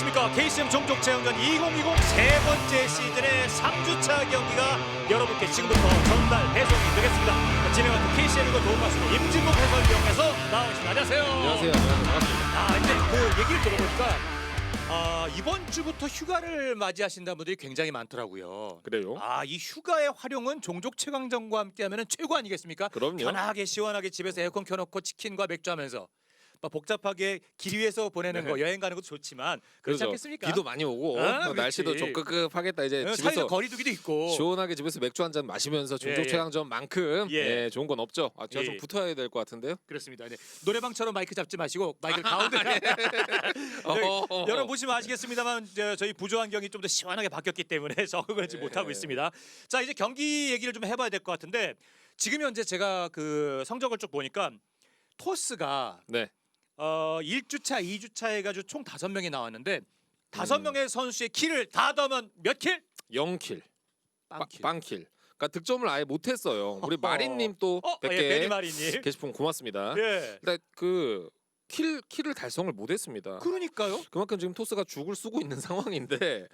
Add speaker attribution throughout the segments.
Speaker 1: 안녕하십니까? KCM 종족 체험전 2020 세 번째 시즌의 3주차 경기가 여러분께 지금부터 전달 배송이 되겠습니다. 진행하는 KCM과 도움 말씀 임진국 해설위원께서 나오십니다. 안녕하세요.
Speaker 2: 안녕하세요. 안녕하세요. 반갑습니다.
Speaker 1: 아, 이제 그 얘기를 들어보니까 아, 이번 주부터 휴가를 맞이하신다는 분들이 굉장히 많더라고요.
Speaker 2: 그래요?
Speaker 1: 아, 이 휴가의 활용은 종족 최강전과 함께하면 최고 아니겠습니까?
Speaker 2: 그럼요.
Speaker 1: 편하게 시원하게 집에서 에어컨 켜놓고 치킨과 맥주 하면서 막 복잡하게 길 위에서 보내는
Speaker 2: 네.
Speaker 1: 거 여행 가는 것도 좋지만 그렇지 않겠습니까?
Speaker 2: 비도 많이 오고
Speaker 1: 아,
Speaker 2: 또 날씨도
Speaker 1: 그렇지.
Speaker 2: 좀 끄급하겠다 이제
Speaker 1: 어,
Speaker 2: 집에서
Speaker 1: 사회적 거리두기도 있고
Speaker 2: 시원하게 집에서 맥주 한 잔 마시면서 종족
Speaker 1: 예, 예.
Speaker 2: 최강전만큼
Speaker 1: 예.
Speaker 2: 예. 좋은 건 없죠. 아, 제가
Speaker 1: 예.
Speaker 2: 좀 붙어야 될 것 같은데요.
Speaker 1: 그렇습니다. 네. 노래방처럼 마이크 잡지 마시고 마이크 가운데
Speaker 2: 어허허허.
Speaker 1: 여러분 보시면 아시겠습니다만 저, 저희 부조 환경이 좀 더 시원하게 바뀌었기 때문에 적응을 하지
Speaker 2: 네.
Speaker 1: 못하고 있습니다. 자 이제 경기 얘기를 좀 해봐야 될 것 같은데 지금 현재 제가 그 성적을 쭉 보니까 토스가
Speaker 2: 네.
Speaker 1: 어 1주차, 2주차 해가지고 총 다섯 명이 나왔는데 다섯
Speaker 2: 음.
Speaker 1: 명의 선수의 킬을 다 더하면 몇 킬?
Speaker 2: 0킬.
Speaker 1: 빵킬.
Speaker 2: 빵킬. 그러니까 득점을 아예 못 했어요. 우리 마린 님 또
Speaker 1: 어,
Speaker 2: 100개
Speaker 1: 예, 베리 마리님.
Speaker 2: 게시품 고맙습니다.
Speaker 1: 예.
Speaker 2: 일단 그 킬, 킬을 달성을 못 했습니다.
Speaker 1: 그러니까요.
Speaker 2: 그만큼 지금 토스가 죽을 쓰고 있는 상황인데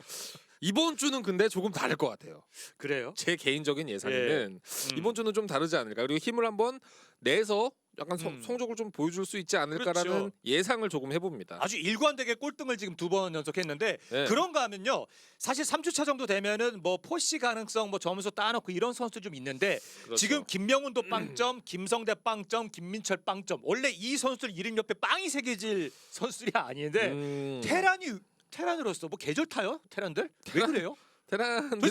Speaker 2: 이번 주는 근데 조금 다를 것 같아요.
Speaker 1: 그래요.
Speaker 2: 제 개인적인 예상에는
Speaker 1: 음.
Speaker 2: 이번 주는 좀 다르지 않을까. 그리고 힘을 한번 내서 약간 성-
Speaker 1: 음.
Speaker 2: 성적을 좀 보여줄 수 있지 않을까라는
Speaker 1: 그렇죠.
Speaker 2: 예상을 조금 해봅니다.
Speaker 1: 아주 일관되게 꼴등을 지금 두 번 연속했는데
Speaker 2: 네.
Speaker 1: 그런가 하면요 사실 3주차 정도 되면은 뭐 포시 가능성 뭐 점수 따놓고 이런 선수들 좀 있는데
Speaker 2: 그렇죠.
Speaker 1: 지금 김명훈도 빵점 김성대 빵점 김민철 빵점 원래 이 선수들 이름 옆에 빵이 새겨질 선수들이 아닌데
Speaker 2: 음,
Speaker 1: 테란이 테란으로서 뭐 계절 타요 테란들 왜 그래요 도대체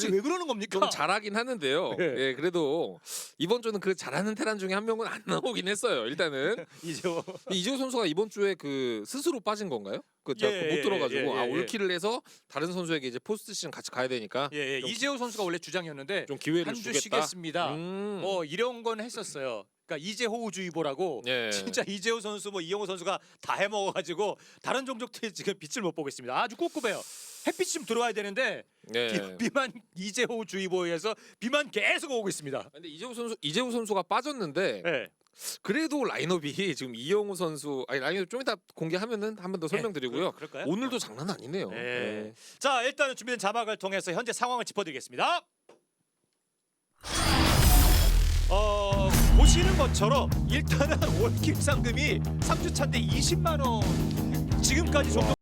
Speaker 2: 테란들이
Speaker 1: 왜 그러는 겁니까
Speaker 2: 좀 잘하긴 하는데요.
Speaker 1: 예.
Speaker 2: 예, 그래도 이번 주는 그 잘하는 테란 중에 한 명은 안 나오긴 했어요. 일단은
Speaker 1: 이제 뭐
Speaker 2: 이재호 선수가 이번 주에 그 스스로 빠진 건가요? 그 제가
Speaker 1: 예,
Speaker 2: 그거 못
Speaker 1: 예,
Speaker 2: 들어가지고
Speaker 1: 예, 예,
Speaker 2: 아
Speaker 1: 예.
Speaker 2: 올킬을 해서 다른 선수에게 이제 포스트 시즌 같이 가야 되니까
Speaker 1: 예, 예.
Speaker 2: 좀-
Speaker 1: 이재호 선수가 원래 주장이었는데
Speaker 2: 좀 기회를
Speaker 1: 한 주
Speaker 2: 주겠다.
Speaker 1: 쉬겠습니다
Speaker 2: 음.
Speaker 1: 뭐 이런 건 했었어요. 그러니까 이재호우주의보라고
Speaker 2: 예.
Speaker 1: 진짜 이재호 선수 뭐 이영호 선수가 다 해먹어가지고 다른 종족들이 지금 빛을 못 보고 있습니다. 아주 꿉꿉해요. 햇빛이 좀 들어와야 되는데
Speaker 2: 예.
Speaker 1: 비, 만 이재호우주의보에서 비만 계속 오고 있습니다.
Speaker 2: 근데 이재호 선수 이재호 선수가 빠졌는데
Speaker 1: 예.
Speaker 2: 그래도 라인업이 지금 이영우 선수 아니 라인업 좀 이따 공개하면은 한 번 더 설명드리고요.
Speaker 1: 그, 그럴까요?
Speaker 2: 오늘도 장난 아니네요.
Speaker 1: 예.
Speaker 2: 예.
Speaker 1: 자 일단은 준비된 자막을 통해서 현재 상황을 짚어드리겠습니다. 보시는 것처럼 일단은 월킬 상금이 3주 차인데 20만 원. 지금까지 종족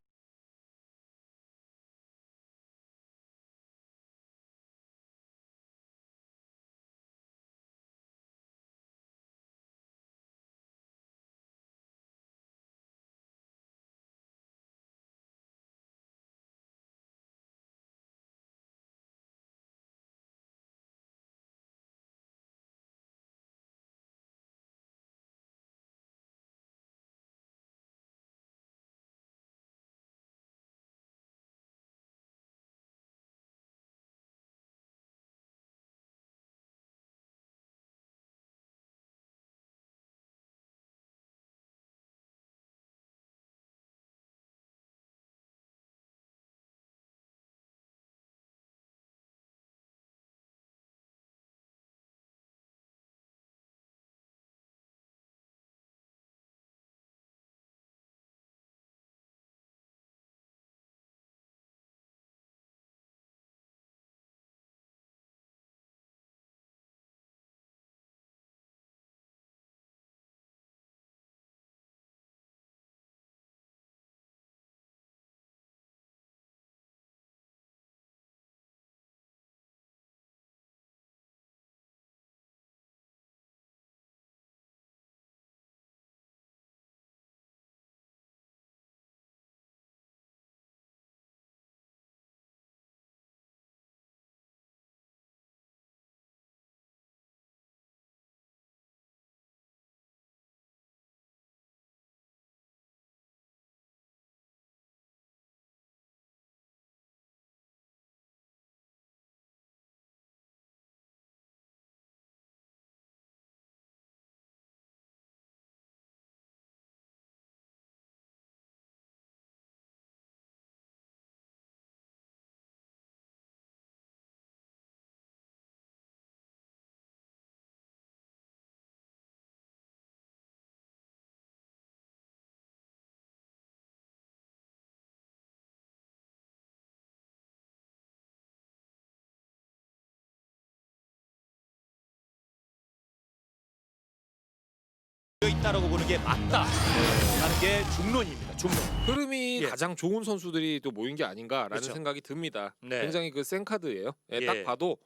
Speaker 1: 있다라고 보는 게 맞다 하는 게 중론입니다. 중론.
Speaker 2: 흐름이
Speaker 1: 예.
Speaker 2: 가장 좋은 선수들이 또 모인 게 아닌가라는
Speaker 1: 그렇죠.
Speaker 2: 생각이 듭니다.
Speaker 1: 네.
Speaker 2: 굉장히 그 센 카드예요. 예,
Speaker 1: 예.
Speaker 2: 딱 봐도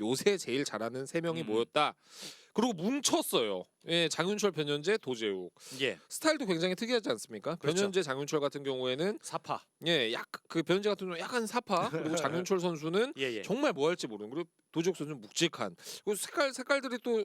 Speaker 2: 요새 제일 잘하는 세 명이
Speaker 1: 음.
Speaker 2: 모였다. 그리고 뭉쳤어요. 예, 장윤철, 변현재, 도재욱.
Speaker 1: 예.
Speaker 2: 스타일도 굉장히 특이하지 않습니까?
Speaker 1: 그렇죠.
Speaker 2: 변현재, 장윤철 같은 경우에는
Speaker 1: 사파.
Speaker 2: 예, 약그 변현재 같은 경우는 약간 사파. 그리고 장윤철 선수는
Speaker 1: 예, 예.
Speaker 2: 정말 뭐 할지 모르는 그리고 도재욱 선수는 묵직한. 그리고 색깔 색깔들이 또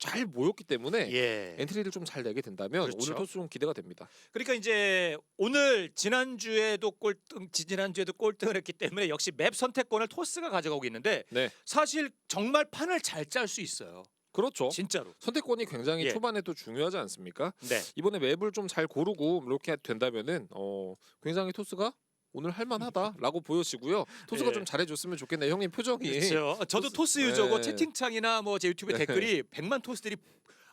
Speaker 2: 잘 모였기 때문에
Speaker 1: 예.
Speaker 2: 엔트리를 좀 잘 내게 된다면
Speaker 1: 그렇죠.
Speaker 2: 오늘 토스 좀 기대가 됩니다.
Speaker 1: 그러니까 이제 오늘 지난주에도 꼴등 지난주에도 꼴등을 했기 때문에 역시 맵 선택권을 토스가 가져가고 있는데
Speaker 2: 네.
Speaker 1: 사실 정말 판을 잘 짤 수 있어요.
Speaker 2: 그렇죠.
Speaker 1: 진짜로.
Speaker 2: 선택권이 굉장히
Speaker 1: 예.
Speaker 2: 초반에 또 중요하지 않습니까?
Speaker 1: 네.
Speaker 2: 이번에 맵을 좀 잘 고르고 이렇게 된다면은 어 굉장히 토스가 오늘 할만하다라고 보여지고요. 토스가
Speaker 1: 예.
Speaker 2: 좀 잘해줬으면 좋겠네요. 형님 표정이
Speaker 1: 그렇죠. 저도
Speaker 2: 토스-
Speaker 1: 토스 유저고
Speaker 2: 네.
Speaker 1: 채팅창이나 뭐 제 유튜브
Speaker 2: 네.
Speaker 1: 댓글이 100만 토스들이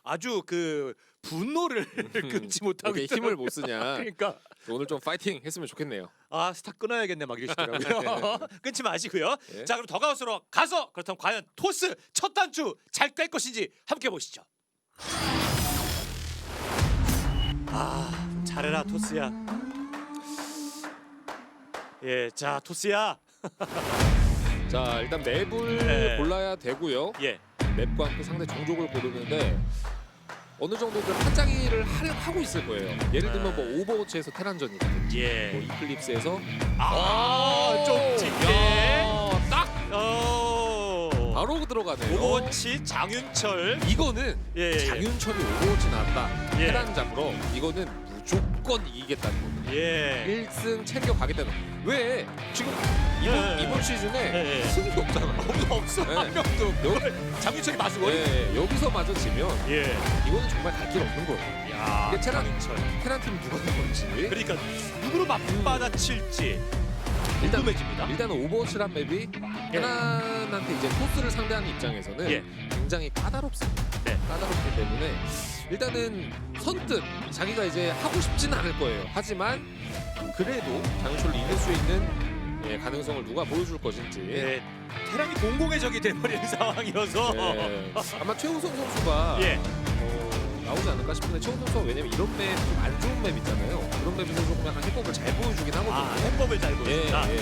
Speaker 1: 아주 그 분노를 끊지 못하고
Speaker 2: 이렇게
Speaker 1: 있더라고요.
Speaker 2: 힘을 못 쓰냐.
Speaker 1: 그러니까
Speaker 2: 오늘 좀 파이팅 했으면 좋겠네요.
Speaker 1: 아 스타 끊어야겠네 막 이러시더라고요. 끊지 마시고요.
Speaker 2: 예.
Speaker 1: 자 그럼 더 가우스로 가서 그렇다면 과연 토스 첫 단추 잘깰 것인지 함께 보시죠. 아 잘해라 토스야. 예, 자 토스야.
Speaker 2: 자 일단 맵을
Speaker 1: 네.
Speaker 2: 골라야 되고요.
Speaker 1: 예,
Speaker 2: 맵과 함께 상대 종족을 고르는데 어느 정도 그 판짜기를 할- 하고 있을 거예요. 예를 들면 뭐 오버워치에서 테란전이라든지
Speaker 1: 예.
Speaker 2: 뭐 이클립스에서
Speaker 1: 아, 좀 짙게.
Speaker 2: 야, 딱
Speaker 1: 어.
Speaker 2: 바로 들어가네요.
Speaker 1: 오버워치 장윤철.
Speaker 2: 이거는
Speaker 1: 예, 예, 예.
Speaker 2: 장윤철이 오버워치 나왔다.
Speaker 1: 예.
Speaker 2: 테란 잡으러 이거는 무조건 이기겠다는 겁니다.
Speaker 1: 예.
Speaker 2: 1승 챙겨 가겠다는. 왜 지금 이번
Speaker 1: 예.
Speaker 2: 이번 시즌에
Speaker 1: 예, 예.
Speaker 2: 승이 없잖아.
Speaker 1: 없어 없어
Speaker 2: 네.
Speaker 1: 한 명도.
Speaker 2: 여기
Speaker 1: 장윤철이 마수고.
Speaker 2: 예, 여기서 마저 지면
Speaker 1: 예.
Speaker 2: 이거는 정말 갈 길 없는 거예요.
Speaker 1: 야,
Speaker 2: 테란-
Speaker 1: 장윤철.
Speaker 2: 테란 팀 누가 될지
Speaker 1: 그러니까 누구로 맞받아칠지
Speaker 2: 일단
Speaker 1: 궁금해집니다.
Speaker 2: 일단은 오버워치란 맵이 테란한테 이제 토스를 상대하는 입장에서는
Speaker 1: 예.
Speaker 2: 굉장히 까다롭습니다.
Speaker 1: 네.
Speaker 2: 까다롭기 때문에 일단은 선뜻 자기가 이제 하고 싶진 않을 거예요. 하지만 그래도 장윤철로 이길 수 있는 예, 가능성을 누가 보여줄 것인지
Speaker 1: 예. 테란이 공공의 적이 돼버리는 상황이어서.
Speaker 2: 예, 아마 최우성 선수가
Speaker 1: 예.
Speaker 2: 어, 나오지 않을까 싶은데 최우성 선수가 왜냐면 이런 맵 좀 안 좋은 맵 있잖아요. 그런 맵에서 조금 약간 해법을 잘 보여주긴 하거든요.
Speaker 1: 아, 해법을 잘
Speaker 2: 예,
Speaker 1: 보인다.
Speaker 2: 예.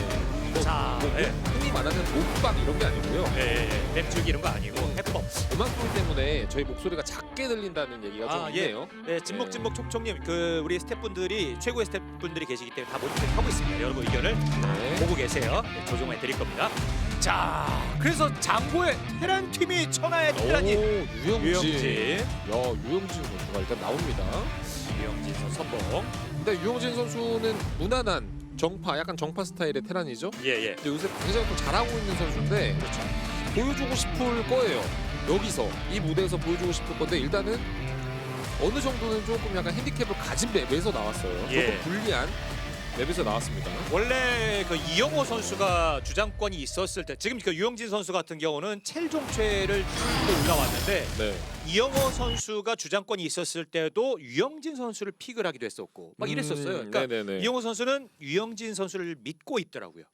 Speaker 2: 뭐,
Speaker 1: 자,
Speaker 2: 뭐,
Speaker 1: 예.
Speaker 2: 흔히 말하는 몸빵 이런 게 아니고요.
Speaker 1: 예, 예, 예. 맵 즐기는 거 아니고.
Speaker 2: 음악 소리 때문에 저희 목소리가 작게 들린다는 얘기가 좀
Speaker 1: 아, 예.
Speaker 2: 있네요.
Speaker 1: 네, 진목진목 촉촉님, 그 우리 스태프분들이 최고의 스태프분들이 계시기 때문에 다 모니터링 하고 있습니다. 여러분 의견을
Speaker 2: 네.
Speaker 1: 보고 계세요. 네, 조정해 드릴 겁니다. 자, 그래서 장고의 테란 팀이 천하의 테란이
Speaker 2: 오, 유영진.
Speaker 1: 유영진,
Speaker 2: 야, 유영진 선수가 일단 나옵니다.
Speaker 1: 유영진 선수 선봉.
Speaker 2: 근데 유영진 선수는 무난한 정파, 약간 정파 스타일의 테란이죠.
Speaker 1: 예, 예.
Speaker 2: 근데 요새 굉장히 또 잘하고 있는 선수인데
Speaker 1: 그렇죠.
Speaker 2: 보여주고 싶을 거예요. 여기서 이 무대에서 보여주고 싶을 건데 일단은 어느 정도는 조금 약간 핸디캡을 가진 맵에서 나왔어요.
Speaker 1: 예.
Speaker 2: 조금 불리한 맵에서 나왔습니다.
Speaker 1: 원래 그 이영호 선수가 주장권이 있었을 때 지금 그 유영진 선수 같은 경우는 첼종최를 뚫고 올라왔는데
Speaker 2: 네.
Speaker 1: 이영호 선수가 주장권이 있었을 때도 유영진 선수를 픽을 하기도 했었고 막 이랬었어요.
Speaker 2: 음,
Speaker 1: 그러니까
Speaker 2: 네네네.
Speaker 1: 이영호 선수는 유영진 선수를 믿고 있더라고요.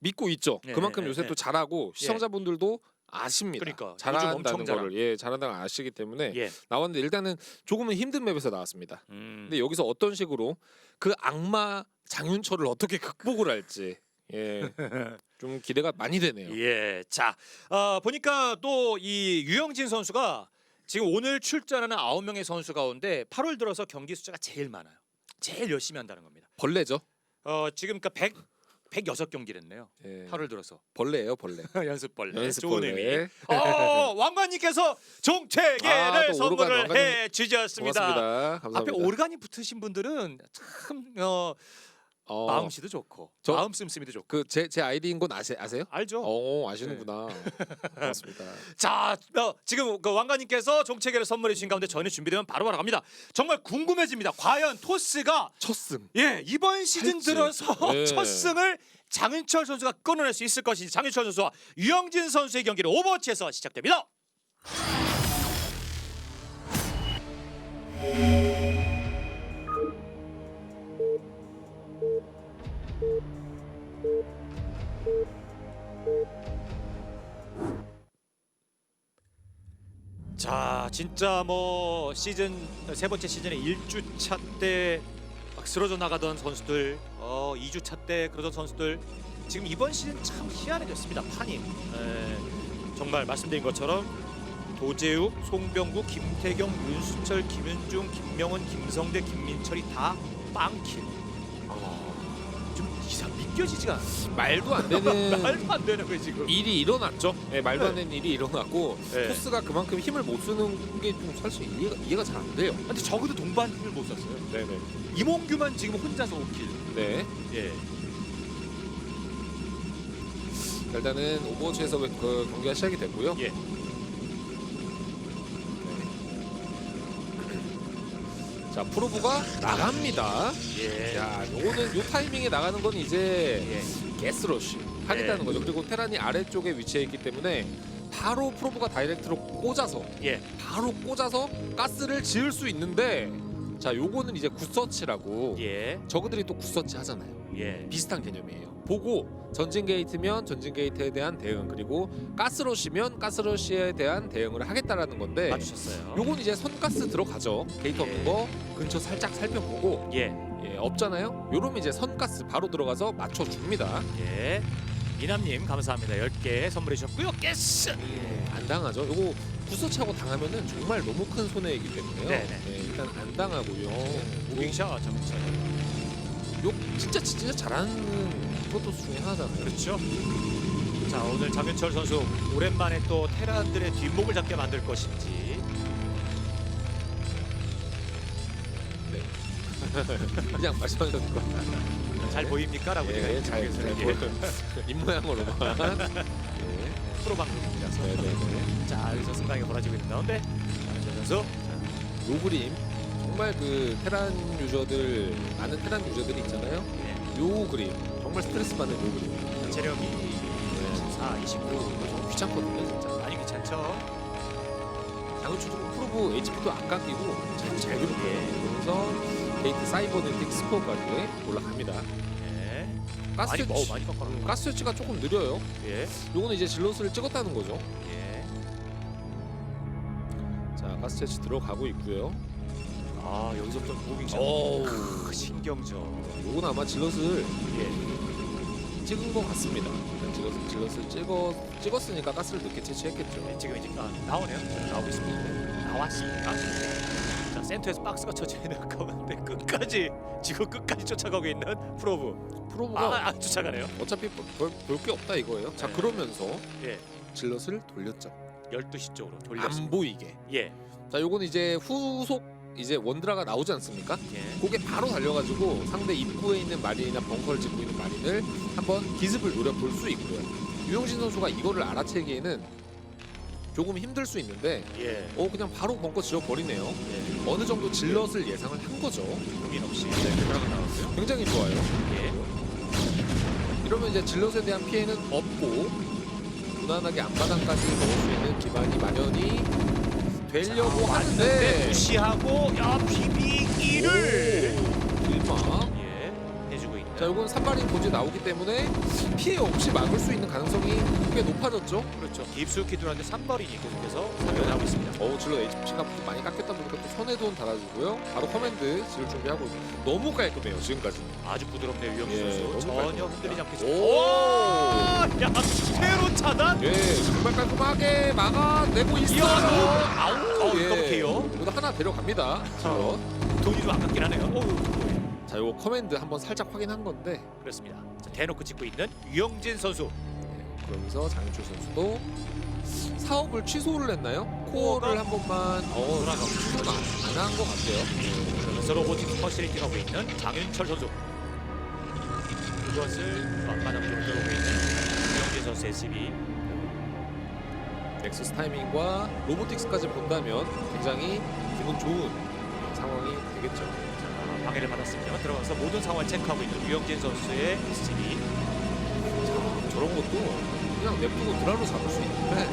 Speaker 2: 믿고 있죠.
Speaker 1: 네,
Speaker 2: 그만큼
Speaker 1: 네,
Speaker 2: 요새
Speaker 1: 네.
Speaker 2: 또 잘하고 시청자분들도 아십니다.
Speaker 1: 그러니까, 요즘
Speaker 2: 잘한다는
Speaker 1: 엄청.
Speaker 2: 거를 예 잘한다는 걸 아시기 때문에
Speaker 1: 예.
Speaker 2: 나왔는데 일단은 조금은 힘든 맵에서 나왔습니다.
Speaker 1: 음.
Speaker 2: 근데 여기서 어떤 식으로 그 악마 장윤철을 어떻게 극복을 할지 예 좀 기대가 많이 되네요.
Speaker 1: 예. 자, 어, 보니까 또 이 유영진 선수가 지금 오늘 출전하는 아홉 명의 선수 가운데 8월 들어서 경기 숫자가 제일 많아요. 제일 열심히 한다는 겁니다.
Speaker 2: 벌레죠.
Speaker 1: 어, 지금 그러니까 100 106경기를 했네요.
Speaker 2: 예.
Speaker 1: 8월 들어서
Speaker 2: 벌레예요, 벌레.
Speaker 1: 연습 벌레.
Speaker 2: 연습
Speaker 1: 좋은 의미. 어, 왕관님께서 종채계를
Speaker 2: 아, 또
Speaker 1: 선물을
Speaker 2: 왕관님
Speaker 1: 해 주셨습니다.
Speaker 2: 고맙습니다.
Speaker 1: 앞에
Speaker 2: 감사합니다.
Speaker 1: 오르간이 붙으신 분들은 참 어,
Speaker 2: 어,
Speaker 1: 마음 씨도 좋고
Speaker 2: 저-
Speaker 1: 마음 씀씀이도 좋고
Speaker 2: 그 제 제 아이디인 건 아세, 아세요?
Speaker 1: 알죠?
Speaker 2: 어 아시는구나. 고맙습니다.
Speaker 1: 자, 어, 지금 그 왕관님께서 종채계를 선물해 주신 가운데 저는 준비되면 바로 바로 갑니다. 정말 궁금해집니다. 과연 토스가
Speaker 2: 첫 승.
Speaker 1: 예 이번 시즌
Speaker 2: 할지.
Speaker 1: 들어서
Speaker 2: 예.
Speaker 1: 첫 승을 장윤철 선수가 끊어낼 수 있을 것인지 장윤철 선수와 유영진 선수의 경기는 오버워치에서 시작됩니다. 자 진짜 뭐 시즌 세 번째 시즌의 1주차 때 막 쓰러져 나가던 선수들, 어 2주차 때 그러던 선수들 지금 이번 시즌 참 희한해졌습니다. 판이 에, 정말 말씀드린 것처럼 도재욱, 송병구, 김태경, 윤수철, 김윤중, 김명훈, 김성대, 김민철이 다 빵킬. 좀 이상 믿겨지지가 않아요.
Speaker 2: 말도 안 되는
Speaker 1: 말도 안 되는 거예요 지금.
Speaker 2: 일이 일어났죠. 네, 말도 안
Speaker 1: 네.
Speaker 2: 되는 일이 일어났고
Speaker 1: 네.
Speaker 2: 토스가 그만큼 힘을 못 쓰는 게 좀 사실 이해가, 이해가 잘 안 돼요.
Speaker 1: 근데 적어도 동반 힘을 못 썼어요.
Speaker 2: 네네.
Speaker 1: 이몽규만 지금 혼자서 5킬.
Speaker 2: 네.
Speaker 1: 예.
Speaker 2: 일단은 오버워치에서 그 경기가 시작이 됐고요.
Speaker 1: 예.
Speaker 2: 자 프로브가 나갑니다.
Speaker 1: 예.
Speaker 2: 야, 요거는 요 타이밍에 나가는 건 이제
Speaker 1: 예.
Speaker 2: 게스러시 하겠다는
Speaker 1: 예.
Speaker 2: 거죠. 그리고 테란이 아래쪽에 위치해 있기 때문에 바로 프로브가 다이렉트로 꽂아서
Speaker 1: 예.
Speaker 2: 바로 꽂아서 가스를 지을 수 있는데 자 요거는 이제 굿서치라고
Speaker 1: 예.
Speaker 2: 저그들이 또 굿서치 하잖아요.
Speaker 1: 예.
Speaker 2: 비슷한 개념이에요. 보고 전진 게이트면 전진 게이트에 대한 대응 그리고 가스러시면 가스러시에 대한 대응을 하겠다라는 건데
Speaker 1: 맞추셨어요.
Speaker 2: 요건 이제 선가스 들어가죠. 게이트 없는
Speaker 1: 예.
Speaker 2: 거 근처 살짝 살펴보고
Speaker 1: 예.
Speaker 2: 예, 없잖아요. 요러면 이제 선가스 바로 들어가서 맞춰 줍니다.
Speaker 1: 예. 이남님 감사합니다. 10개 선물해 주셨고요. 깨스.
Speaker 2: 예, 안 당하죠. 요거 굿서치하고 당하면은 정말 너무 큰 손해이기 때문에요.
Speaker 1: 네네.
Speaker 2: 예, 일단 안 당하고요.
Speaker 1: 무빙샷 잠깐
Speaker 2: 요 진짜 진짜 잘하는 프로토스 중에 하나잖아요.
Speaker 1: 그렇죠. 자 오늘 장윤철 선수 오랜만에 또 테란들의 뒷목을 잡게 만들 것인지
Speaker 2: 그냥 말씀하셔도 될것 같아요.
Speaker 1: 잘 보입니까?라고 제가
Speaker 2: 예, 잘,
Speaker 1: 인터뷰에서
Speaker 2: 잘
Speaker 1: 예,
Speaker 2: 보여요. 입모양으로만. 예.
Speaker 1: 프로 방송이라서
Speaker 2: 네네 네.
Speaker 1: 자 여기서 승강이 벌어지고 있는 가운데 장윤철 선수
Speaker 2: 요 그림 정말 그 테란 유저들 많은 테란 유저들이 있잖아요.
Speaker 1: 예.
Speaker 2: 요 그림 정말 스트레스 받는 요 그림.
Speaker 1: 체력이 24,
Speaker 2: 29좀 귀찮거든요, 진짜.
Speaker 1: 많이 귀찮죠.
Speaker 2: 장우추도 프로브 HP도 안 깎이고 잘잘 그렸고요. 그래서 게이트 사이버네틱 스코어까지 올라갑니다.
Speaker 1: 예. 많이
Speaker 2: 가스
Speaker 1: 뭐 많이 깎아요.
Speaker 2: 가스 채취가 조금 느려요.
Speaker 1: 예.
Speaker 2: 요거는 이제 질럿을 찍었다는 거죠.
Speaker 1: 예.
Speaker 2: 자, 가스 채취 들어가고 있고요.
Speaker 1: 아 여기서부터 무빙샷.
Speaker 2: 오,
Speaker 1: 크, 신경전.
Speaker 2: 요건 아마 질럿을
Speaker 1: 예.
Speaker 2: 찍은 것 같습니다. 질럿, 질럿을 찍어 찍었으니까 가스를 늦게 채취했겠죠.
Speaker 1: 네, 지금 이제 아, 나오네요. 나오고 있습니다. 나왔습니다. 자 센터에서 박스가 있는 가운데 끝까지 지금 끝까지 쫓아가고 있는 프로브.
Speaker 2: 프로브가
Speaker 1: 아, 아 쫓아가네요.
Speaker 2: 어차피 볼 게 없다 이거예요. 자
Speaker 1: 네.
Speaker 2: 그러면서
Speaker 1: 예.
Speaker 2: 질럿을 돌렸죠.
Speaker 1: 12시 쪽으로 돌렸습니다.
Speaker 2: 안 보이게.
Speaker 1: 예.
Speaker 2: 자 요건 이제 후속 이제 원드라가 나오지 않습니까?
Speaker 1: 예.
Speaker 2: 그게 바로 달려가지고 상대 입구에 있는 마린이나 벙커를 짓고 있는 마린을 한번 기습을 노려볼 수 있고요. 유영진 선수가 이거를 알아채기에는 조금 힘들 수 있는데
Speaker 1: 예.
Speaker 2: 어 그냥 바로 벙커 지어버리네요.
Speaker 1: 예.
Speaker 2: 어느 정도 질럿을 예상을 한 거죠.
Speaker 1: 고민 없이 네, 드라가 나왔고요.
Speaker 2: 굉장히 좋아요.
Speaker 1: 예.
Speaker 2: 이러면 이제 질럿에 대한 피해는 없고 무난하게 앞마당까지 넣을 수 있는 기반이 마련이 되려고 하는데
Speaker 1: 무시하고 야 비비기를.
Speaker 2: 자 이건 산발인 본지 나오기 때문에 피해 없이 막을 수 있는 가능성이 꽤 높아졌죠
Speaker 1: 그렇죠. 깊숙이 들어왔는데 산발인이 계속해서 사격하고 있습니다.
Speaker 2: 어우 질럿 HP가 많이 깎였다 보니까 또 손해돈 달아주고요 바로 커맨드 지을 준비하고 있고 너무 깔끔해요 지금까지
Speaker 1: 아주 부드럽네요 유영수
Speaker 2: 예,
Speaker 1: 선수.
Speaker 2: 너무
Speaker 1: 전혀
Speaker 2: 깔끔합니다.
Speaker 1: 흔들리지 않고
Speaker 2: 오!
Speaker 1: 있습니다. 오! 야 새로 차단.
Speaker 2: 예 정말 깔끔하게 막아내고 있어요
Speaker 1: 이야, 아우,
Speaker 2: 예.
Speaker 1: 더블KO.
Speaker 2: 이거 하나 데려갑니다 질럿
Speaker 1: 돈이 좀 아깝긴 하네요. 오,
Speaker 2: 자 요거 커맨드 한번 살짝 확인한 건데
Speaker 1: 그렇습니다. 자, 대놓고 찍고 있는 유영진 선수.
Speaker 2: 네, 그러면서 장윤철 선수도 사업을 취소를 했나요? 코어를 한 번만 어
Speaker 1: 돌아가고
Speaker 2: 취소는 안한 것 같아요.
Speaker 1: 그러면서 로보틱스 퍼실리티 하고 있는 장윤철 선수. 그것을 앞마당 쪽으로 들어오고 있는 유영진 선수의 시비.
Speaker 2: 넥서스 타이밍과 로보틱스까지 본다면 굉장히 기분 좋은 상황이 되겠죠.
Speaker 1: 자, 방해를 받았습니다만 들어가서 모든 상황을 체크하고 있는 유영진 선수의.
Speaker 2: 자, 저런 것도 그냥 냅두고 드라로 잡을 수 있는데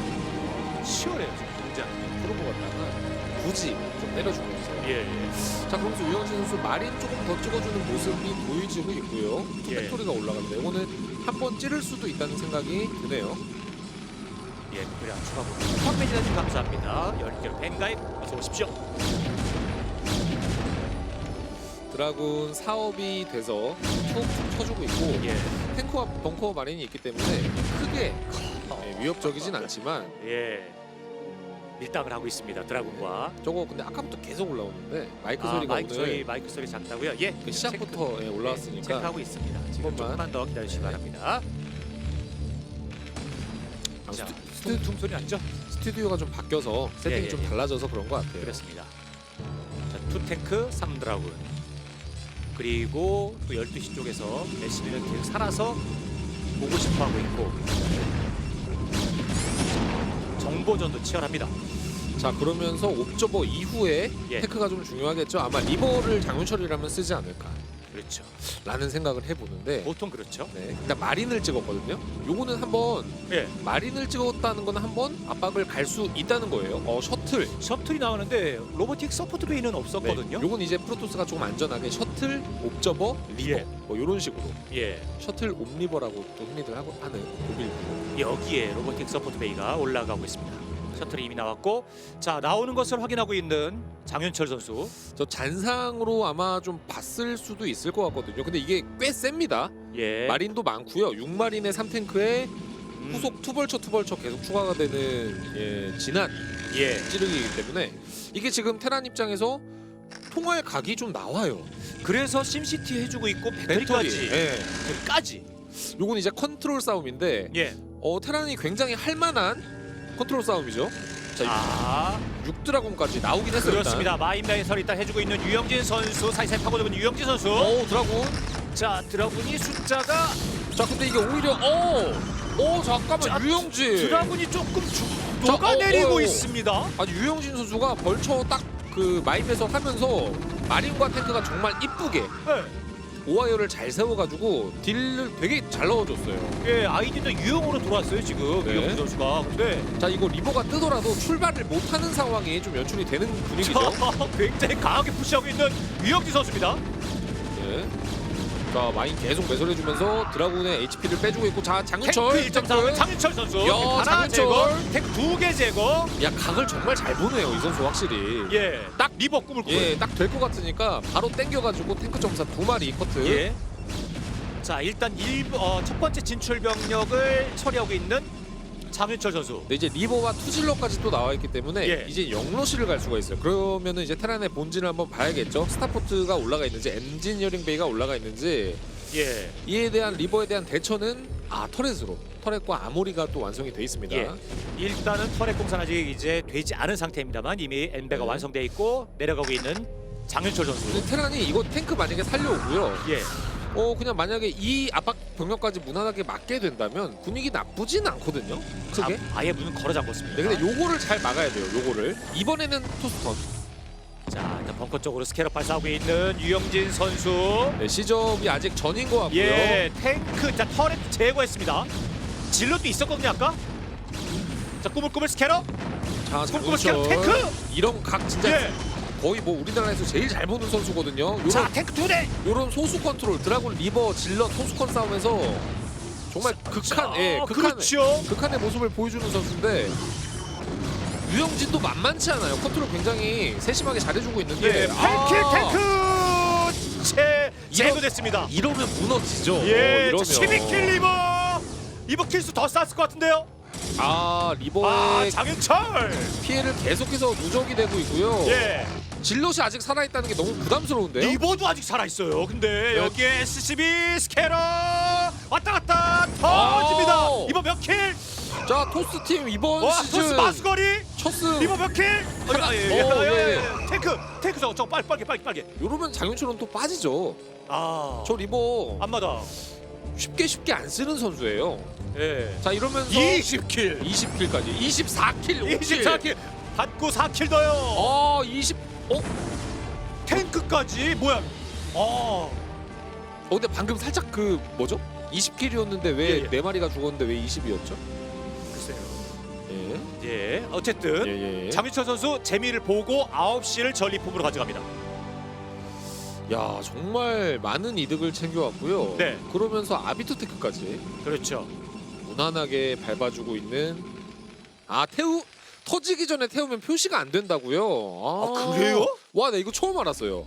Speaker 1: 시원해요. 굉장히.
Speaker 2: 프로보 갖다가 굳이 좀 때려주면서
Speaker 1: 예, 예.
Speaker 2: 자 그러면서 유영진 선수 마린 조금 더 찍어주는 모습이 보이지고 있고요. 또
Speaker 1: 예.
Speaker 2: 팩토리가 올라갔는데 이거는 한번 찌를 수도 있다는 생각이 드네요.
Speaker 1: 예, 특별히 한 추가 보기. 황매진아님 감사합니다. 10개로 팬가입 어서 오십시오.
Speaker 2: 드라군 사업이 돼서 툭툭 쳐주고 있고
Speaker 1: 예,
Speaker 2: 탱크와 벙커 마린이 있기 때문에 크게 예, 위협적이진 않지만
Speaker 1: 예. 밀당을 하고 있습니다. 드라군과
Speaker 2: 저거 근데 아까부터 계속 올라오는데 마이크
Speaker 1: 아,
Speaker 2: 소리가
Speaker 1: 마이크
Speaker 2: 오늘
Speaker 1: 소리 마이크 소리 작다고요? 예.
Speaker 2: 그 시작부터 예,
Speaker 1: 체크,
Speaker 2: 올라왔으니까
Speaker 1: 예, 체크하고 있습니다. 지금
Speaker 2: 번만.
Speaker 1: 조금만 더 기다리시기
Speaker 2: 네.
Speaker 1: 바랍니다.
Speaker 2: 아,
Speaker 1: 자,
Speaker 2: 스튜, 스튜,
Speaker 1: 퉁 소리 났죠?
Speaker 2: 스튜디오가 좀 바뀌어서 세팅이
Speaker 1: 예,
Speaker 2: 좀
Speaker 1: 예.
Speaker 2: 달라져서 그런 것 같아요.
Speaker 1: 그렇습니다. 자, 투 탱크, 3드라군. 그리고 또 12시 쪽에서 SB는 계속 살아서 보고 싶어 하고 있고 정보전도 치열합니다.
Speaker 2: 자 그러면서 옵저버 이후에
Speaker 1: 예.
Speaker 2: 테크가 좀 중요하겠죠. 아마 리버를 장윤철이라면 쓰지 않을까.
Speaker 1: 그렇죠.
Speaker 2: 라는 생각을 해보는데
Speaker 1: 보통 그렇죠.
Speaker 2: 네, 일단 마린을 찍었거든요. 요거는 한번
Speaker 1: 예.
Speaker 2: 마린을 찍었다는 건 한번 압박을 갈 수 있다는 거예요. 어 셔틀.
Speaker 1: 셔틀이 나오는데 로보틱 서포트 베이는 없었거든요.
Speaker 2: 네, 요건 이제 프로토스가 조금 안전하게 셔틀, 옵저버, 리버
Speaker 1: 예.
Speaker 2: 뭐 이런 식으로
Speaker 1: 예.
Speaker 2: 셔틀 옵리버라고 또 흔히들 하고 하는 독일
Speaker 1: 여기에 로보틱 서포트 베이가 올라가고 있습니다. 셔틀이 이미 나왔고 자 나오는 것을 확인하고 있는 장윤철 선수.
Speaker 2: 저 잔상으로 아마 좀 봤을 수도 있을 것 같거든요. 근데 이게 꽤 셉니다.
Speaker 1: 예.
Speaker 2: 마린도 많고요. 6마린의 3탱크에
Speaker 1: 음,
Speaker 2: 후속 투벌처 투벌처 계속 추가가 되는 예, 진한
Speaker 1: 예.
Speaker 2: 찌르기이기 때문에 이게 지금 테란 입장에서 통할 각이 좀 나와요.
Speaker 1: 그래서 심시티 해주고 있고
Speaker 2: 배터리.
Speaker 1: 배터리까지.
Speaker 2: 예.
Speaker 1: 까지.
Speaker 2: 요건 이제 컨트롤 싸움인데
Speaker 1: 예.
Speaker 2: 어, 테란이 굉장히 할 만한 컨트롤 싸움이죠. 자,
Speaker 1: 아
Speaker 2: 6드라곤까지 나오긴 했어요.
Speaker 1: 그렇습니다. 마인라인설 일단 해주고 있는 유영진 선수 사이사이 파고들고 있는 유영진 선수.
Speaker 2: 일단. 오 드라곤.
Speaker 1: 자 드라군이 숫자가
Speaker 2: 자 근데 이게 오히려 어, 어 잠깐만
Speaker 1: 자,
Speaker 2: 유영진.
Speaker 1: 드라군이 조금 주,
Speaker 2: 자,
Speaker 1: 녹아내리고
Speaker 2: 어, 어, 어.
Speaker 1: 있습니다.
Speaker 2: 아니 유영진 선수가 벌처 딱 그 마인에서 하면서 마린과 탱크가 정말 이쁘게
Speaker 1: 네.
Speaker 2: 오와이어를 잘 세워가지고 딜을 되게 잘 넣어줬어요.
Speaker 1: 예, 아이디도 유영으로 돌아왔어요 지금
Speaker 2: 네.
Speaker 1: 유영진 선수가. 근데
Speaker 2: 자 이거 리버가 뜨더라도 출발을 못하는 상황이 좀 연출이 되는 분위기죠.
Speaker 1: 자, 굉장히 강하게 푸시하고 있는 유영진 선수입니다.
Speaker 2: 네. 자 마인 계속 매설해주면서 드라군의 HP를 빼주고 있고 자 장윤철
Speaker 1: 탱크 1.4는 장윤철 선수.
Speaker 2: 야,
Speaker 1: 하나
Speaker 2: 장윤철.
Speaker 1: 제거, 탱크 두개 제거.
Speaker 2: 야 각을 정말 잘 보네요 이 선수 확실히.
Speaker 1: 예, 딱 리버 꿈을 꾸고.
Speaker 2: 예, 딱 될 것 같으니까 바로 땡겨가지고 탱크 점사 두 마리 커트.
Speaker 1: 예. 자 일단 일, 어, 첫 번째 진출 병력을 처리하고 있는 장윤철 선수.
Speaker 2: 근데 이제 리버와 투질러까지 또 나와 있기 때문에
Speaker 1: 예.
Speaker 2: 이제 영러시를 갈 수가 있어요. 그러면은 이제 테란의 본진을 한번 봐야겠죠. 스타포트가 올라가 있는지 엔지니어링 베이가 올라가 있는지
Speaker 1: 예,
Speaker 2: 이에 대한 리버에 대한 대처는 아 터렛으로 터렛과 아모리가 또 완성이 돼 있습니다.
Speaker 1: 예. 일단은 터렛 공사는 아직 이제 되지 않은 상태입니다만 이미 엔베가
Speaker 2: 네.
Speaker 1: 완성돼 있고 내려가고 있는 장윤철
Speaker 2: 근데
Speaker 1: 선수.
Speaker 2: 테란이 이거 탱크 만약에 살려오고요.
Speaker 1: 예,
Speaker 2: 어 그냥 만약에 이 압박 병력까지 무난하게 맞게 된다면 분위기 나쁘진 않거든요. 크게.
Speaker 1: 아, 아예 문은 걸어 잠궜습니다.
Speaker 2: 네, 근데 요거를 잘 막아야 돼요. 요거를 이번에는 토스턴.
Speaker 1: 자 일단 벙커 쪽으로 스캐럽 발사하고 있는 유영진 선수.
Speaker 2: 네, 시접이 아직 전인 것 같고요.
Speaker 1: 예, 탱크, 자 터렛 제거했습니다. 질럿도 있었거든요 아까. 자 꾸물꾸물 스캐럽.
Speaker 2: 자,
Speaker 1: 꿈꾸고
Speaker 2: 장윤철.
Speaker 1: 스캐럽 탱크.
Speaker 2: 이런 각 진짜
Speaker 1: 예.
Speaker 2: 거의 뭐 우리나라에서 제일 잘 보는 선수거든요. 요런
Speaker 1: 자 탱크 두 대.
Speaker 2: 요런 소수 컨트롤, 드라곤 리버, 질럿, 소수 컨 싸움에서 정말 극한, 예, 극한,
Speaker 1: 그렇죠.
Speaker 2: 극한의 모습을 보여주는 선수인데 유영진도 만만치 않아요. 컨트롤 굉장히 세심하게 잘해주고 있는데
Speaker 1: 예, 8킬
Speaker 2: 아,
Speaker 1: 탱크 제
Speaker 2: 이런-
Speaker 1: 제거됐습니다.
Speaker 2: 이러면 무너지죠.
Speaker 1: 예,
Speaker 2: 이러면
Speaker 1: 12킬 리버. 이거 킬수 더 쌓았을 것 같은데요. 아아
Speaker 2: 리버의
Speaker 1: 장윤철.
Speaker 2: 피해를 계속해서 누적이 되고 있고요.
Speaker 1: 예,
Speaker 2: 질럿이 아직 살아있다는 게 너무 부담스러운데요.
Speaker 1: 리버도 아직 살아 있어요. 근데
Speaker 2: 네.
Speaker 1: 여기에 SCB 스캐러 왔다 갔다 터집니다.
Speaker 2: 아우.
Speaker 1: 이번 몇 킬?
Speaker 2: 자 토스 팀 이번
Speaker 1: 와,
Speaker 2: 시즌
Speaker 1: 토스 마스거리.
Speaker 2: 첫승
Speaker 1: 리버 몇 킬?
Speaker 2: 하나-
Speaker 1: 아, 예, 예,
Speaker 2: 어,
Speaker 1: 예, 예,
Speaker 2: 예.
Speaker 1: 예. 탱크, 탱크 저거, 저거 빨리, 빨리, 빨리, 빨리.
Speaker 2: 이러면 장윤철은 또 빠지죠.
Speaker 1: 아,
Speaker 2: 저 리버
Speaker 1: 안마다.
Speaker 2: 쉽게 쉽게 안 쓰는 선수예요.
Speaker 1: 예.
Speaker 2: 자 이러면서
Speaker 1: 20킬.
Speaker 2: 20킬까지 24킬
Speaker 1: 24킬. 받고 4킬 더요.
Speaker 2: 어 20. 어?
Speaker 1: 탱크까지 뭐야? 어.
Speaker 2: 어 근데 방금 살짝 그 뭐죠? 20킬이었는데 왜
Speaker 1: 예, 예.
Speaker 2: 네 마리가 죽었는데 왜 20이었죠?
Speaker 1: 글쎄요.
Speaker 2: 예.
Speaker 1: 예. 어쨌든
Speaker 2: 예, 예.
Speaker 1: 장윤철 선수 재미를 보고 9시를 전리품으로 가져갑니다.
Speaker 2: 야 정말 많은 이득을 챙겨왔고요.
Speaker 1: 네.
Speaker 2: 그러면서 아비토 테크까지
Speaker 1: 그렇죠.
Speaker 2: 무난하게 밟아주고 있는 아 태우 터지기 전에 태우면 표시가 안 된다고요?
Speaker 1: 아, 그래요?
Speaker 2: 와, 나 이거 처음 알았어요.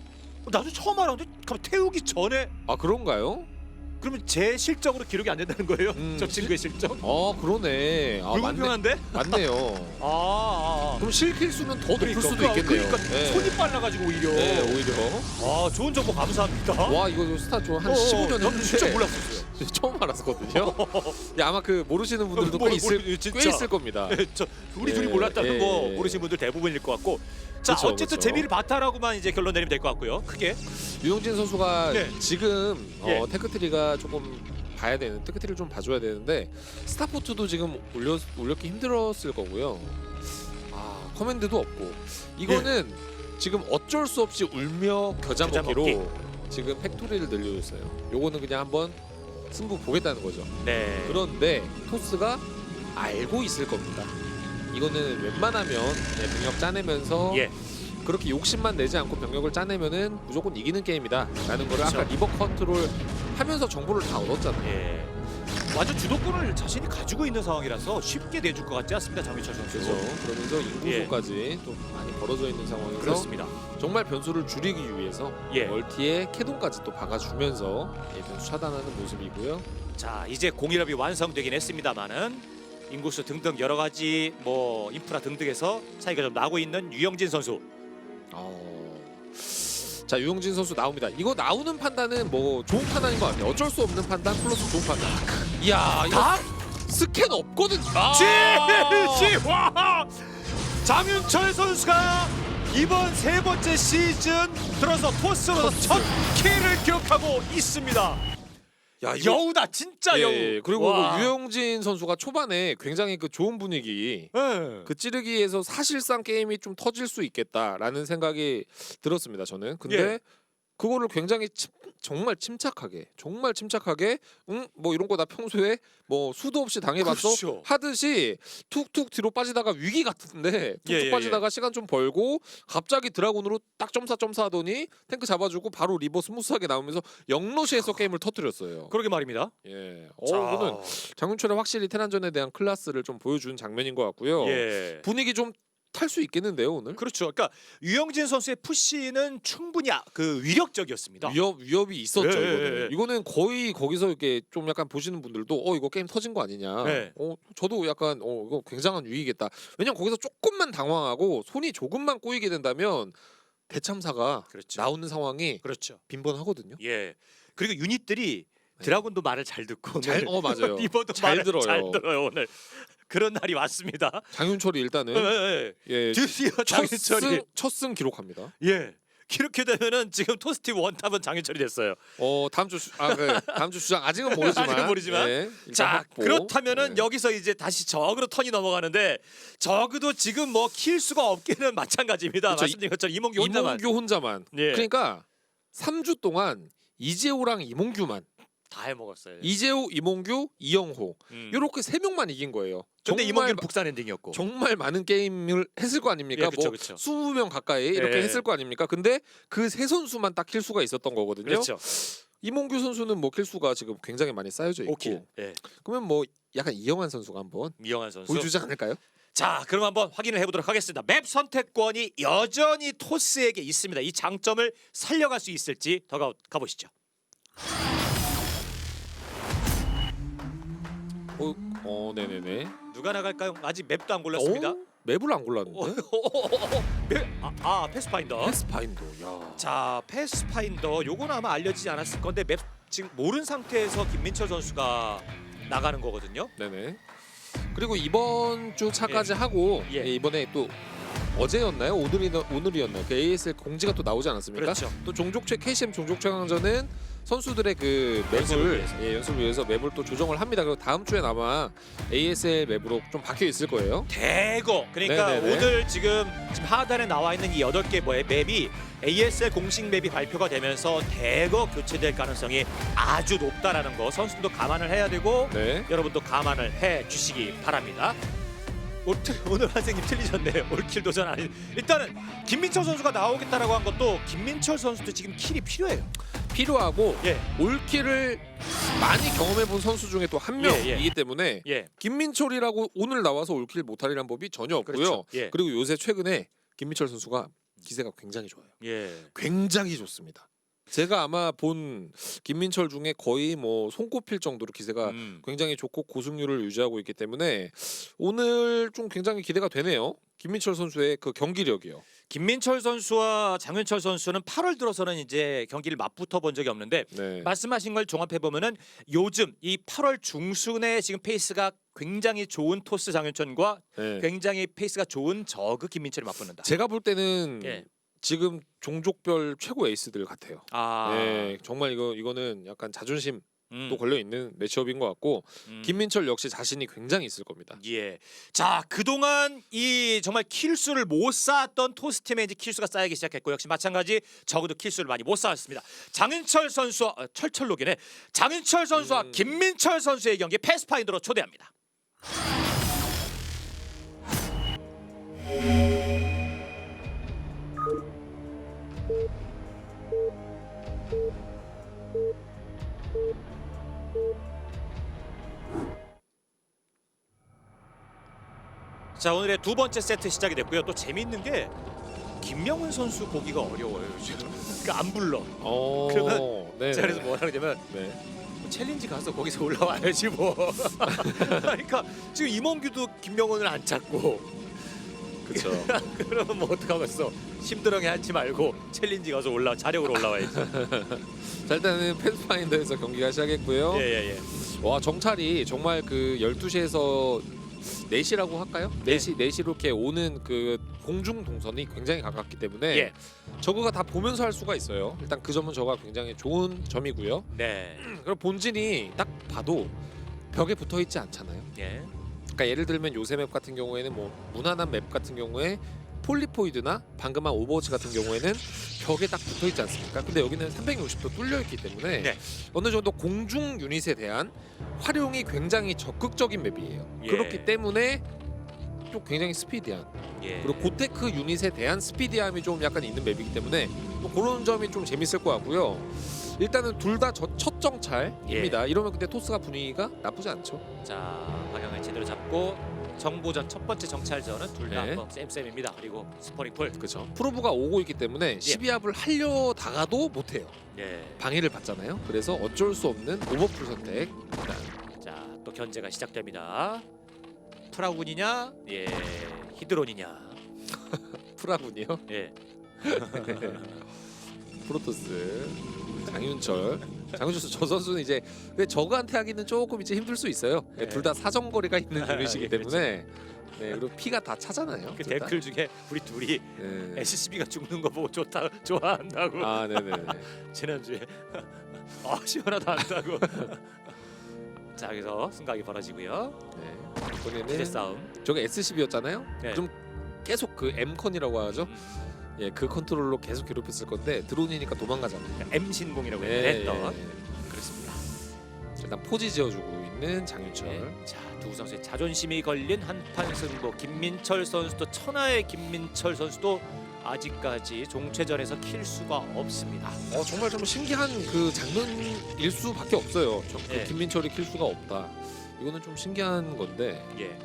Speaker 1: 나도 처음 알았는데 그럼 태우기 전에
Speaker 2: 아 그런가요?
Speaker 1: 그러면 제 실적으로 기록이 안 된다는 거예요?
Speaker 2: 음,
Speaker 1: 저 친구의 실적?
Speaker 2: 아 그러네. 아 맞네.
Speaker 1: 불공평한데?
Speaker 2: 맞네요.
Speaker 1: 아, 아, 아.
Speaker 2: 그럼 실킬 수는 더 높을
Speaker 1: 그러니까,
Speaker 2: 수도
Speaker 1: 그러니까,
Speaker 2: 있겠네요.
Speaker 1: 그러니까
Speaker 2: 네.
Speaker 1: 손이 빨라가지고 오히려.
Speaker 2: 네, 오히려.
Speaker 1: 아 좋은 정보 감사합니다.
Speaker 2: 와 이거 스타 좋한
Speaker 1: 어,
Speaker 2: 15년
Speaker 1: 난
Speaker 2: 했는데
Speaker 1: 진짜 몰랐었어요.
Speaker 2: 처음 알았거든요. 야, 아마 그 모르시는 분들도
Speaker 1: 뭐,
Speaker 2: 꽤 있을
Speaker 1: 모르- 진짜.
Speaker 2: 꽤 있을 겁니다.
Speaker 1: 네, 저 우리
Speaker 2: 예,
Speaker 1: 둘이 몰랐다는
Speaker 2: 예,
Speaker 1: 거
Speaker 2: 예.
Speaker 1: 모르시는 분들 대부분일 것 같고. 자
Speaker 2: 그쵸,
Speaker 1: 어쨌든
Speaker 2: 그쵸.
Speaker 1: 재미를 바탕하고만 이제 결론 내리면 될 것 같고요. 크게.
Speaker 2: 유영진 선수가
Speaker 1: 네.
Speaker 2: 지금
Speaker 1: 예.
Speaker 2: 어, 테크트리가 조금 봐야 되는 테크트리를 좀 봐줘야 되는데 스타포트도 지금 올려 올렸기 힘들었을 거고요. 아 커맨드도 없고 이거는 지금 어쩔 수 없이 울며 겨자 먹기로
Speaker 1: 겨자
Speaker 2: 지금 팩토리를 늘려줬어요. 요거는 그냥 한번 승부 보겠다는 거죠.
Speaker 1: 네.
Speaker 2: 그런데 토스가 알고 있을 겁니다. 이거는 웬만하면 네, 병력 짜내면서
Speaker 1: 예.
Speaker 2: 그렇게 욕심만 내지 않고 병력을 짜내면은 무조건 이기는 게임이다 라는 거를
Speaker 1: 그쵸.
Speaker 2: 아까 리버 컨트롤 하면서 정보를 다 얻었잖아요.
Speaker 1: 예. 완전 주도권을 자신이 가지고 있는 상황이라서 쉽게 내줄 것 같지 않습니다, 장미철 선수.
Speaker 2: 그렇죠. 그러면서 인구수까지 또 많이 벌어져 있는 상황에서
Speaker 1: 예. 그렇습니다.
Speaker 2: 정말 변수를 줄이기 위해서
Speaker 1: 예.
Speaker 2: 멀티에 캐동까지 또 박아주면서 예, 변수 차단하는 모습이고요.
Speaker 1: 자 이제 공일업이 완성되긴 했습니다만은 인구수 등등 여러 가지 뭐 인프라 등등에서 차이가 좀 나고 있는 유영진 선수.
Speaker 2: 어... 자 유영진 선수 나옵니다. 이거 나오는 판단은 뭐 좋은 판단인 것 같아요. 어쩔 수 없는 판단 플러스 좋은 판단. 이야 이거
Speaker 1: 다
Speaker 2: 스캔 없거든. 아!
Speaker 1: 지지 와 장윤철 선수가 이번 세 번째 시즌 들어서 토스로 첫 킬을 기록하고 있습니다.
Speaker 2: 야 이거
Speaker 1: 여우다 진짜
Speaker 2: 예,
Speaker 1: 여우.
Speaker 2: 예. 그리고
Speaker 1: 와.
Speaker 2: 그 유영진 선수가 초반에 굉장히 그 좋은 분위기
Speaker 1: 예.
Speaker 2: 그 찌르기에서 사실상 게임이 좀 터질 수 있겠다라는 생각이 들었습니다. 저는 근데
Speaker 1: 예.
Speaker 2: 그거를 굉장히 침- 정말 침착하게 정말 침착하게 응 뭐 이런 거 나 평소에 뭐 수도 없이 당해봤어
Speaker 1: 그렇죠.
Speaker 2: 하듯이 툭툭 뒤로 빠지다가 위기 같은데 툭툭
Speaker 1: 예, 예,
Speaker 2: 빠지다가 시간 좀 벌고 갑자기 드라군으로 딱 점사 점사 하더니 탱크 잡아주고 바로 리버 스무스하게 나오면서 영러시에서 게임을 터뜨렸어요.
Speaker 1: 그러게 말입니다.
Speaker 2: 예. 어,
Speaker 1: 자,
Speaker 2: 이거는 장윤철이 확실히 테란전에 대한 클래스를 좀 보여준 장면인 것 같고요.
Speaker 1: 예.
Speaker 2: 분위기 좀 탈 수 있겠는데요 오늘?
Speaker 1: 그렇죠. 그러니까 유영진 선수의 푸시는 충분히 아- 그 위력적이었습니다.
Speaker 2: 위협 위협이 있었죠
Speaker 1: 예,
Speaker 2: 이거는.
Speaker 1: 예, 예.
Speaker 2: 이거는 거의 거기서 이렇게 좀 약간 보시는 분들도 어 이거 게임 터진 거 아니냐.
Speaker 1: 네.
Speaker 2: 어 저도 약간 어 이거 굉장한 위기겠다. 왜냐면 거기서 조금만 당황하고 손이 조금만 꼬이게 된다면 대참사가
Speaker 1: 그렇죠.
Speaker 2: 나오는 상황이
Speaker 1: 그렇죠.
Speaker 2: 빈번하거든요.
Speaker 1: 예. 그리고 유닛들이 드라군도 말을 잘 듣고
Speaker 2: 네. 잘,
Speaker 1: 오늘
Speaker 2: 어 맞아요.
Speaker 1: 리버도
Speaker 2: 잘
Speaker 1: 말을
Speaker 2: 들어요.
Speaker 1: 잘 들어요 오늘. 그런 날이 왔습니다.
Speaker 2: 장윤철이
Speaker 1: 예,
Speaker 2: 일단은
Speaker 1: 예,
Speaker 2: 예,
Speaker 1: 예. 드디어 장윤철이
Speaker 2: 첫승 기록합니다.
Speaker 1: 예. 이렇게 되면은 지금 토스티 원탑은 장윤철이 됐어요.
Speaker 2: 어 다음 주 주, 아, 그, 다음 주 주장 아직은 모르지만
Speaker 1: 아직은 모르지만.
Speaker 2: 예, 일단
Speaker 1: 자
Speaker 2: 확보.
Speaker 1: 그렇다면은
Speaker 2: 네.
Speaker 1: 여기서 이제 다시 저그로 턴이 넘어가는데 저그도 지금 뭐 킬 수가 없기는 마찬가지입니다.
Speaker 2: 그렇죠.
Speaker 1: 말씀드린 것처럼 이몽규 혼자만
Speaker 2: 이몽규 혼자만.
Speaker 1: 예.
Speaker 2: 그러니까 3주 동안 이재호랑 이몽규만
Speaker 1: 다 해먹었어요.
Speaker 2: 이재호, 이몽규, 이영호
Speaker 1: 음.
Speaker 2: 이렇게 세 명만 이긴 거예요.
Speaker 1: 근데 이몽규는
Speaker 2: 마-
Speaker 1: 북산 엔딩이었고.
Speaker 2: 정말 많은 게임을 했을 거 아닙니까?
Speaker 1: 예, 그쵸,
Speaker 2: 뭐
Speaker 1: 그쵸.
Speaker 2: 20명 가까이 이렇게
Speaker 1: 예.
Speaker 2: 했을 거 아닙니까? 근데 그 세 선수만 딱 킬수가 있었던 거거든요.
Speaker 1: 그렇죠.
Speaker 2: 이몽규 선수는 뭐 킬수가 지금 굉장히 많이 쌓여져 있고
Speaker 1: 5킬. 예.
Speaker 2: 그러면 뭐 약간 이영환 선수가 한번
Speaker 1: 미영환 선수.
Speaker 2: 보여주지 않을까요?
Speaker 1: 자, 그럼 한번 확인을 해보도록 하겠습니다. 맵 선택권이 여전히 토스에게 있습니다. 이 장점을 살려갈 수 있을지 더 가, 가보시죠.
Speaker 2: 어, 어 네네네.
Speaker 1: 누가 나갈까요? 아직 맵도 안 골랐습니다.
Speaker 2: 어? 맵을 안
Speaker 1: 어,
Speaker 2: 골랐는데?
Speaker 1: 맵, 아, 아, 패스파인더.
Speaker 2: 패스파인더. 야.
Speaker 1: 자, 패스파인더. 요거는 아마 알려지지 않았을 건데 맵 지금 모른 상태에서 김민철 선수가 나가는 거거든요.
Speaker 2: 네네. 그리고 이번 주 차까지 하고
Speaker 1: 예.
Speaker 2: 예, 이번에 또 어제였나요? 오늘이 오늘이었나요? 그 ASL 공지가 또 나오지 않았습니까?
Speaker 1: 그렇죠.
Speaker 2: 또 종족최 KCM 종족최강전은 선수들의 그
Speaker 1: 연습을
Speaker 2: 맵을
Speaker 1: 위해서.
Speaker 2: 예, 연습을 위해서 맵을 또 조정을 합니다. 그리고 다음 주에 아마 ASL 맵으로 좀 바뀌어 있을 거예요.
Speaker 1: 대거. 그러니까
Speaker 2: 네네네.
Speaker 1: 오늘 지금 지금 하단에 나와 있는 이 여덟 개 맵이 ASL 공식 맵이 발표가 되면서 대거 교체될 가능성이 아주 높다라는 거 선수들도 감안을 해야 되고
Speaker 2: 네.
Speaker 1: 여러분도 감안을 해 주시기 바랍니다. 올, 오늘 선생님 틀리셨네요. 올킬 도전 아니. 일단은 김민철 선수가 나오겠다라고 한 것도 김민철 선수도 지금 킬이 필요해요.
Speaker 2: 필요하고
Speaker 1: 예.
Speaker 2: 올킬을 많이 경험해본 선수 중에 또 한
Speaker 1: 예,
Speaker 2: 명이기
Speaker 1: 예.
Speaker 2: 때문에
Speaker 1: 예.
Speaker 2: 김민철이라고 오늘 나와서 올킬 못하리란 법이 전혀 없고요.
Speaker 1: 그렇죠. 예.
Speaker 2: 그리고 요새 최근에 김민철 선수가 기세가 굉장히 좋아요.
Speaker 1: 예.
Speaker 2: 굉장히 좋습니다. 제가 아마 본 김민철 중에 거의 뭐 손꼽힐 정도로 기세가
Speaker 1: 음.
Speaker 2: 굉장히 좋고 고승률을 유지하고 있기 때문에 오늘 좀 굉장히 기대가 되네요. 김민철 선수의 그 경기력이요.
Speaker 1: 김민철 선수와 장윤철 선수는 8월 들어서는 이제 경기를 맞붙어 본 적이 없는데
Speaker 2: 네.
Speaker 1: 말씀하신 걸 종합해 보면은 요즘 이 8월 중순에 지금 페이스가 굉장히 좋은 토스 장윤철과
Speaker 2: 네.
Speaker 1: 굉장히 페이스가 좋은 저그 김민철이 맞붙는다.
Speaker 2: 제가 볼 때는
Speaker 1: 예.
Speaker 2: 지금 종족별 최고 에이스들 같아요.
Speaker 1: 아.
Speaker 2: 네, 정말 이거 이거는 약간 자존심
Speaker 1: 음,
Speaker 2: 또 걸려 있는 매치업인 것 같고
Speaker 1: 음.
Speaker 2: 김민철 역시 자신이 굉장히 있을 겁니다.
Speaker 1: 예. 자, 그동안 이 정말 킬수를 못 쌓았던 토스 팀의 이제 킬수가 쌓이기 시작했고 역시 마찬가지 적어도 킬수를 많이 못 쌓았습니다. 장윤철 선수와 어, 철철록이네. 장윤철 선수와
Speaker 2: 음.
Speaker 1: 김민철 선수의 경기 패스파인더로 초대합니다. 자 오늘의 두 번째 세트 시작이 됐고요. 또 재밌는 게 김명훈 선수 보기가 어려워요 요즘. 그러니까 안 불러.
Speaker 2: 어,
Speaker 1: 그러면
Speaker 2: 네.
Speaker 1: 자 그래서 뭐라 그러냐면
Speaker 2: 네.
Speaker 1: 뭐 챌린지 가서 거기서 올라와야지 뭐. 그러니까 지금 임원규도 김명훈을 안 찾고
Speaker 2: 그렇죠.
Speaker 1: 그러면 뭐 어떡하겠어. 힘들어게 하지 말고 챌린지 가서 올라 자력으로 올라와야지.
Speaker 2: 자 일단은 패스파인더에서 경기가 시작했고요.
Speaker 1: 예예 예.
Speaker 2: 와 정찰이 정말 그 12시에서 4시라고 할까요?
Speaker 1: 네.
Speaker 2: 4시 4시로 이렇게 오는 그 공중 동선이 굉장히 가깝기 때문에
Speaker 1: 예.
Speaker 2: 저거가 다 보면서 할 수가 있어요. 일단 그 점은 저가 굉장히 좋은 점이고요.
Speaker 1: 네.
Speaker 2: 그리고 본진이 딱 봐도 벽에 붙어 있지 않잖아요.
Speaker 1: 예.
Speaker 2: 그러니까 예를 들면 요새 맵 같은 경우에는 뭐 무난한 맵 같은 경우에 폴리포이드나 방금 한 오버워치 같은 경우에는 벽에 딱 붙어 있지 않습니까? 근데 여기는 360도 뚫려 있기 때문에
Speaker 1: 네.
Speaker 2: 어느 정도 공중 유닛에 대한 활용이 굉장히 적극적인 맵이에요.
Speaker 1: 예.
Speaker 2: 그렇기 때문에 또 굉장히 스피디한
Speaker 1: 예.
Speaker 2: 그리고 고테크 유닛에 대한 스피디함이 좀 약간 있는 맵이기 때문에 또 그런 점이 좀 재밌을 것 같고요. 일단은 둘 다 첫 정찰입니다.
Speaker 1: 예.
Speaker 2: 이러면 근데 토스가 분위기가 나쁘지 않죠.
Speaker 1: 자 방향을 제대로 잡고 정보전 첫 번째 정찰전은 둘 다
Speaker 2: 네.
Speaker 1: 뭐 쌤쌤입니다. 그리고 스포링풀.
Speaker 2: 그렇죠. 프로브가 오고 있기 때문에 12합을 하려다가도 못해요.
Speaker 1: 예.
Speaker 2: 방해를 받잖아요. 그래서 어쩔 수 없는 오버풀 선택.
Speaker 1: 자 또 견제가 시작됩니다. 프라군이냐, 예, 히드론이냐,
Speaker 2: 프라군이요.
Speaker 1: 예,
Speaker 2: 프로토스. 장윤철. 장윤철 저 선수는 이제 근데 저그한테 하기는 조금 이제 힘들 수 있어요.
Speaker 1: 네.
Speaker 2: 둘 다 사정거리가 있는
Speaker 1: 예,
Speaker 2: 유닛이기 때문에. 네, 그리고 피가 다 차잖아요.
Speaker 1: 그
Speaker 2: 둘 다.
Speaker 1: 댓글 중에 우리 둘이
Speaker 2: 네.
Speaker 1: SCB가 죽는 거 보고 좋다, 좋아한다고
Speaker 2: 아, 네, 네, 네.
Speaker 1: 지난주에 아 시원하다 한다고. 자 여기서 승각이 벌어지고요.
Speaker 2: 네.
Speaker 1: 기대
Speaker 2: 이번에는
Speaker 1: 싸움.
Speaker 2: 저게 S12였잖아요.
Speaker 1: 네.
Speaker 2: 그럼 계속 그 M 컨이라고 하죠.
Speaker 1: 음,
Speaker 2: 예, 그 컨트롤로 계속 괴롭혔을 건데 드론이니까 도망가잖아요.
Speaker 1: 그러니까 M 신공이라고
Speaker 2: 네,
Speaker 1: 했던
Speaker 2: 예, 예.
Speaker 1: 그렇습니다.
Speaker 2: 일단 포지 지어주고 있는 장윤철.
Speaker 1: 네. 자두 선수의 자존심이 걸린 한판 승부. 김민철 선수도 천하의 김민철 선수도 아직까지 종최전에서 킬 수가 없습니다.
Speaker 2: 어 정말 좀 신기한 그 장면일 수밖에 없어요. 저, 그
Speaker 1: 예.
Speaker 2: 김민철이 킬 수가 없다. 이거는 좀 신기한 건데
Speaker 1: 예.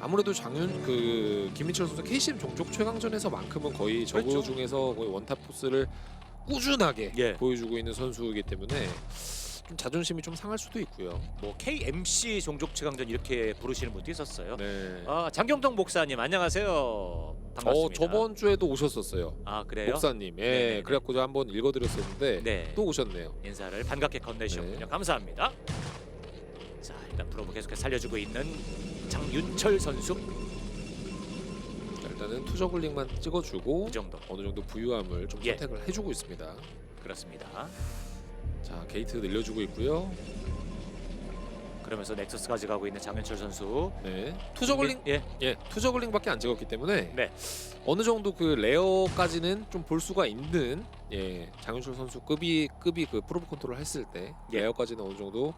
Speaker 2: 아무래도 장윤 그 김민철 선수 KCM 종족 최강전에서만큼은 거의 저그
Speaker 1: 그렇죠.
Speaker 2: 중에서 거의 원탑 포스를 꾸준하게
Speaker 1: 예.
Speaker 2: 보여주고 있는 선수이기 때문에 좀 자존심이 좀 상할 수도 있고요.
Speaker 1: 뭐 KMC 종족 최강전 이렇게 부르시는 분도 있었어요.
Speaker 2: 네.
Speaker 1: 아 장경동 목사님 안녕하세요.
Speaker 2: 저
Speaker 1: 반갑습니다.
Speaker 2: 저번 주에도 오셨었어요.
Speaker 1: 아 그래요?
Speaker 2: 목사님. 예.
Speaker 1: 네네네.
Speaker 2: 그래갖고 저 한번 읽어드렸었는데
Speaker 1: 네.
Speaker 2: 또 오셨네요.
Speaker 1: 인사를 반갑게 건네주셨군요.
Speaker 2: 네.
Speaker 1: 감사합니다. 자 일단 프로브 계속해서 살려주고 있는 장윤철 선수
Speaker 2: 자, 일단은 투저글링만 찍어주고
Speaker 1: 이 정도
Speaker 2: 어느 정도 부유함을 좀
Speaker 1: 예.
Speaker 2: 선택을 해주고 있습니다.
Speaker 1: 그렇습니다.
Speaker 2: 자 게이트 늘려주고 있고요.
Speaker 1: 그러면서 넥서스 가져가고 있는 장윤철 선수.
Speaker 2: 네. 투저글링
Speaker 1: 예.
Speaker 2: 예 투저글링밖에 안 찍었기 때문에
Speaker 1: 네.
Speaker 2: 어느 정도 그 레어까지는 좀 볼 수가 있는 예 장윤철 선수 급이 급이 그 프로브 컨트롤 했을 때
Speaker 1: 예.
Speaker 2: 레어까지는 어느 정도